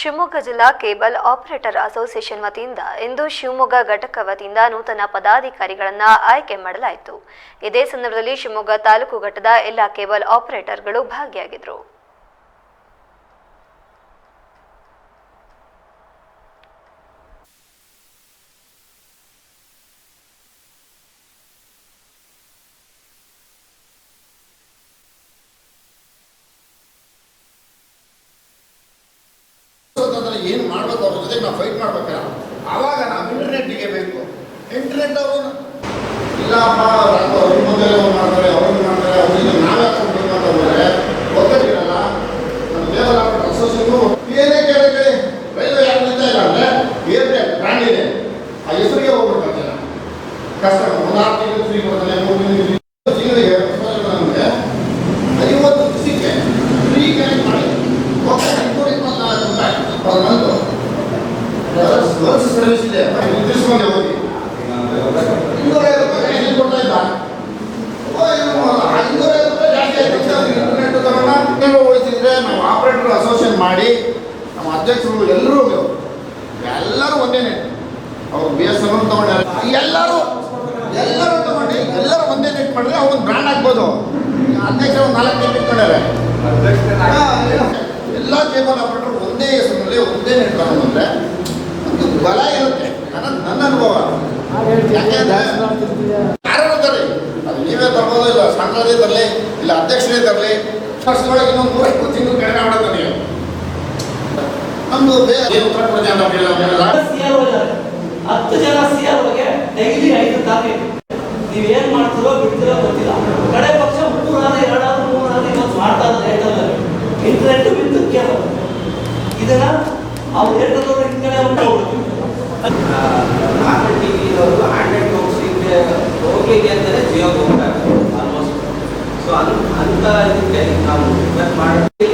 ಶಿವಮೊಗ್ಗ ಜಿಲ್ಲಾ cable operator association ವತಿಯಿಂದ ಇಂದು ಶಿವಮೊಗ್ಗ ಘಟಕ ವತಿಯಿಂದ ನೂತನ ಪದಾಧಿಕಾರಿಗಳನ್ನು ಆಯ್ಕೆ ಮಾಡಲಾಯಿತು. ಇದೇ ಸಂದರ್ಭದಲ್ಲಿ ಶಿವಮೊಗ್ಗ ತಾಲೂಕು ಘಟ್ಟದ ಎಲ್ಲ ಕೇಬಲ್ ಆಪರೇಟರ್ಗಳು ಭಾಗಿಯಾಗಿದ್ದರು ಅಂತಂದ್ರೆ ಏನು ಜೊತೆ ನಾವು ಫೈಟ್ ಮಾಡ್ಬೇಕಲ್ಲ, ಆವಾಗ ನಾವು ಇಂಟರ್ನೆಟ್ಗೆ ಬೇಕು. ಇಂಟರ್ನೆಟ್ ಅವರು ಇಲ್ಲ ಅವ್ರ ಮಾಡ್ತಾರೆ ಅವ್ರನ್ನ ಮಾಡ್ತಾರೆ ಅವ್ರಿಗೆ ನಾವೇ ಕಂಪ್ಲೀಟ್ ಗೊತ್ತಿರಲ್ಲ ನಮ್ಮ ಲೇಬಲ್ ಅಸೋಸಿಯೇಷನ್ ಏನೇ ರೈಲ್ವೆ ಯಾರು ನಿಂತ ಇಲ್ಲ ಅಂದ್ರೆ ಏರ್ಟೆಲ್, ಬ್ರ್ಯಾಂಡ್ ಇದೆ. ಆ ಹೆಸರಿಗೆ ಹೋಗ್ಬಿಡ್ತಾರೆ ಕಷ್ಟ ಒಂದು ಆರು ತಿಂಗಳು ಫ್ರೀ ಕೊಡ್ತಾನೆ ಮೂರು ಸರ್ವಿಸ್ ಇದೆ ನಿರ್ದಿಷ್ಟವಾಗಿ ಹೋಗಿ. ಇನ್ನೂರ ಐವತ್ತು ರೂಪಾಯಿ ಎಲ್ಲಿ ಕೊಡ್ತಾ ಇದ್ದ ರೂಪಾಯಿ ಜಾಸ್ತಿ ಆಯ್ತು. ಅಂತ ಇಂಟರ್ನೆಟ್ ತಗೊಂಡ ನೀವು ಆಪರೇಟರ್ ಅಸೋಸಿಯೇಷನ್ ಮಾಡಿ ನಮ್ಮ ಅಧ್ಯಕ್ಷರು ಎಲ್ಲರೂ ಎಲ್ಲರೂ ಒಂದೇನೆ ಅವ್ರು ಬಿ ಎಸ್ ಎನ್ ತಗೊಂಡಾರೆ. ಎಲ್ಲರೂ ಎಲ್ಲರೂ ತಗೊಂಡು ಎಲ್ಲರೂ ಒಂದೇ ನೆಟ್ ಮಾಡಿದ್ರೆ ಅವ್ರು ಬ್ರ್ಯಾಂಡ್ ಆಗ್ಬೋದು. ಅಧ್ಯಕ್ಷರು ಒಂದು ನಾಲ್ಕು ನೆಟ್ ಇಟ್ಕೊಂಡಾರೆ. ಎಲ್ಲ ಕೇಬಲ್ ಆಪರೇಟರ್ ಒಂದೇ ಹೆಸರಿನಲ್ಲಿ ಒಂದೇ ನೆಟ್ ತಗೊಂಡ್ರೆ ಬಲ ಇರುತ್ತೆ. ನನ್ನ ನನ್ನ ಅನುಭವ. ಯಾಕೆಂದ್ರೆ ಯಾರು ತರಲಿ ಅದು ನೀವೇ ತರ್ಬೋದು ಇಲ್ಲ ಸಂಘದೇ ತರಲಿ ಇಲ್ಲ ಅಧ್ಯಕ್ಷರೇ ತರಲಿ ವರ್ಷದೊಳಗೆ ಇನ್ನೊಂದು ಮೂರು ಇಪ್ಪತ್ತು ತಿಂಗಳು ಕಡಿಮೆ ಮಾಡೋದು ನೀವು. ನಮ್ದು ಬೇರೆ ಉತ್ತರ ಪ್ರದೇಶ ಹತ್ತು ಜನ ಸಿಆರ್ ಒಳಗೆ ಡೈಲಿ ಐದು ತಾರೀಕು ನೀವು ಏನ್ ಮಾಡ್ತೀರೋ ಬಿಡ್ತೀರೋ ಗೊತ್ತಿಲ್ಲ. ಕಡೆ ಪಕ್ಷ ಮೂರಾದ ಎರಡಾದ್ರೂ ಮೂರಾದ ಇವತ್ತು ಮಾಡ್ತಾ ಇದ್ದಾರೆ ಇಂಟರ್ನೆಟ್ ಬಿದ್ದು ಕೇಳ ಇದನ್ನ ಅವ್ರು Airtel anh ta những cái hồng vết mai